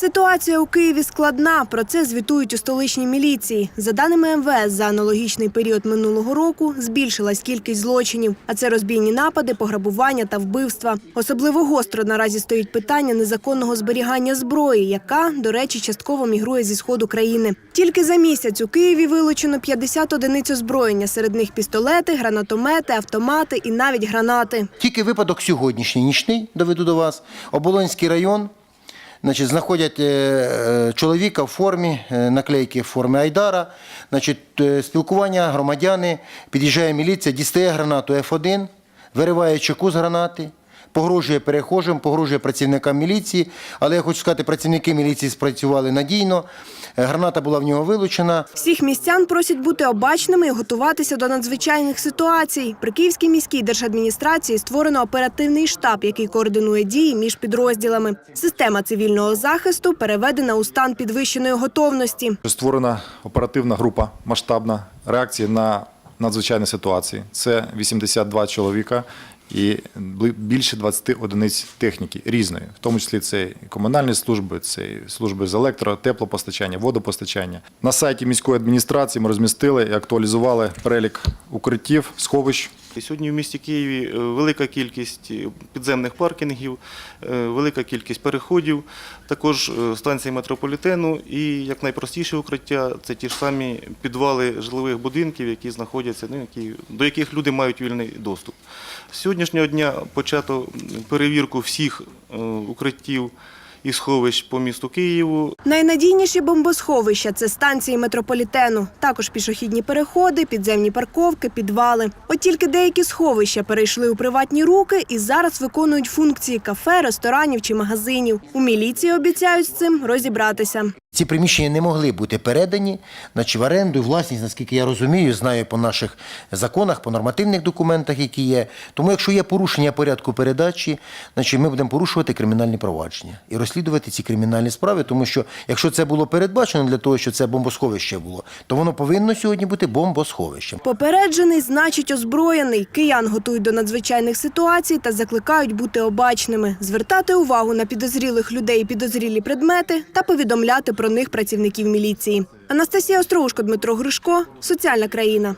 Ситуація у Києві складна. Про це звітують у столичній міліції. За даними МВС, за аналогічний період минулого року збільшилась кількість злочинів, а це розбійні напади, пограбування та вбивства. Особливо гостро наразі стоїть питання незаконного зберігання зброї, яка, до речі, частково мігрує зі сходу країни. Тільки за місяць у Києві вилучено 50 одиниць озброєння. Серед них пістолети, гранатомети, автомати і навіть гранати. Тільки випадок сьогоднішній нічний доведу до вас. Оболонський район. Значить, знаходять е, е, чоловіка в формі, е, наклейки в формі Айдара. Значить, спілкування громадяни, під'їжджає міліція, дістає гранату F1, вириває чеку з гранати, погрожує перехожим, погрожує працівникам міліції. Але я хочу сказати, працівники міліції спрацювали надійно. Граната була в нього вилучена. Всіх містян просять бути обачними і готуватися до надзвичайних ситуацій. При Київській міській держадміністрації створено оперативний штаб, який координує дії між підрозділами. Система цивільного захисту переведена у стан підвищеної готовності. Створена оперативна група масштабна реакції на надзвичайні ситуації. Це 82 чоловіка і більше 20 одиниць техніки різної, в тому числі це і комунальні служби, це і служби з електро, теплопостачання, водопостачання. На сайті міської адміністрації ми розмістили і актуалізували перелік укриттів, сховищ. І Сьогодні в місті Києві е, велика кількість е, підземних паркінгів, е, велика кількість переходів, також станції метрополітену і як найпростіше укриття це ті ж самі підвали житлових будинків, які знаходяться, ну, які, до яких люди мають вільний доступ. З сьогоднішнього дня почато перевірку всіх укриттів і сховищ по місту Києву. Найнадійніші бомбосховища це станції метрополітену, також пішохідні переходи, підземні парковки, підвали. От тільки деякі сховища перейшли у приватні руки і зараз виконують функції кафе, ресторанів чи магазинів. У міліції обіцяють з цим розібратися. Ці приміщення не могли бути передані значить, в оренду, і власність, наскільки я розумію, знаю по наших законах, по нормативних документах, які є. Тому, якщо є порушення порядку передачі, значить ми будемо порушувати кримінальні провадження і розслідувати ці кримінальні справи, тому що якщо це було передбачено для того, що це бомбосховище було, то воно повинно сьогодні бути бомбосховищем. Попереджений значить озброєний. Киян готують до надзвичайних ситуацій та закликають бути обачними, звертати увагу на підозрілих людей і підозрілі предмети та повідомляти про них працівників міліції. Анастасія Остроушко, Дмитро Гришко, Соціальна країна.